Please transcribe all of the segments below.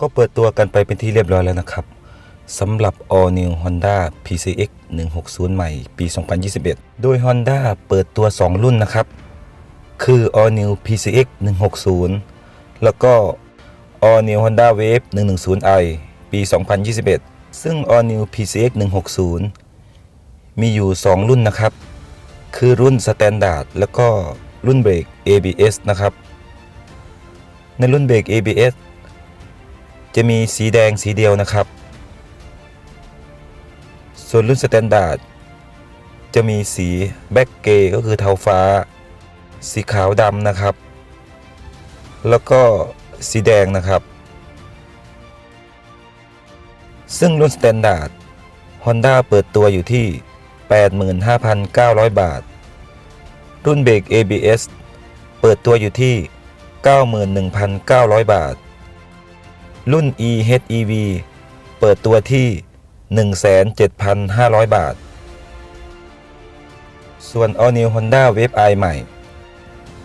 ก็เปิดตัวกันไปเป็นที่เรียบร้อยแล้วนะครับสำหรับ All New Honda PCX 160 ใหม่ปี 2021 โดย Honda เปิดตัว 2 รุ่นนะครับ คือ All New PCX 160 แล้วก็ All New Honda Wave 110i ปี 2021 ซึ่ง All New PCX 160 มีอยู่ 2 รุ่นนะครับ คือรุ่น Standard แล้วก็รุ่นเบรก ABS นะครับ ในรุ่นเบรก ABS จะมีสีแดงสีเดียวนะครับ ส่วนรุ่น Standard จะมีสีแบ็กเกย์ก็คือเทาฟ้า สีขาวดำนะครับ แล้วก็สีแดงนะครับ ซึ่งรุ่น Standard Honda เปิดตัวอยู่ที่ 85,900 บาท รุ่นเบรก ABS เปิดตัวอยู่ที่ 91,900 บาท รุ่น EHEV เปิดตัวที่ 17,500 บาท ส่วน All New Honda Wave i ใหม่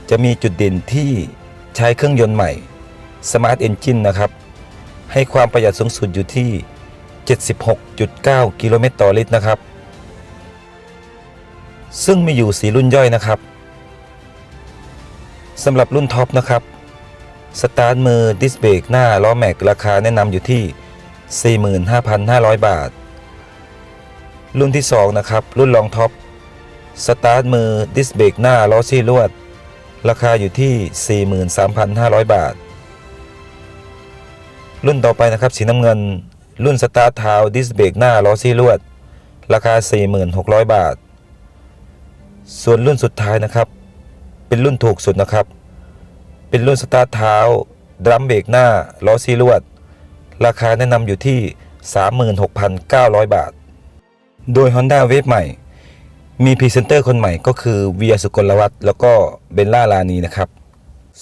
จะมีจุดเด่นที่ใช้เครื่องยนต์ใหม่ Smart Engine นะครับ ให้ความประหยัดสูงสุดอยู่ที่ 76.9 กิโลเมตรต่อลิตรนะครับ ซึ่งมีอยู่สีรุ่นย่อยนะครับสำหรับรุ่นท็อปนะครับ สตาร์ทมือดิสเบรกหน้าล้อแม็กราคาแนะนำอยู่ที่ 45,500 บาท รุ่นที่ 2 นะครับ รุ่นรองท็อปสตาร์ทมือดิสเบรกหน้าล้อซี่ลวด ราคาอยู่ที่ 43,500 บาท รุ่นต่อไปนะครับสีน้ำเงิน รุ่นสตาร์ทเท้าดิสเบรกหน้าล้อซี่ลวด ราคา 46,000บาท ส่วนรุ่นสุดท้ายนะครับ เป็นรุ่นถูกสุดนะครับ เป็นรุ่นสตาร์ทเท้า ดรัมเบรกหน้า ล้อซีลวด ราคาแนะนำอยู่ที่ 36,900 บาท โดย Honda Wave ใหม่ มีพรีเซนเตอร์คนใหม่ก็คือเวียสุกลวัฒน์แล้วก็เบลล่าลานีนะครับ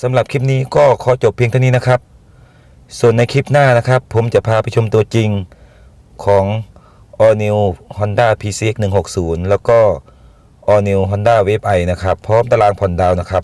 สำหรับคลิปนี้ก็ขอจบเพียงเท่านี้นะครับ ส่วนในคลิปหน้านะครับ ผมจะพาไปชมตัวจริงของ All New Honda PCX 160 แล้วก็ All New Honda Wave i นะครับ พร้อมตารางผ่อนดาวนะครับ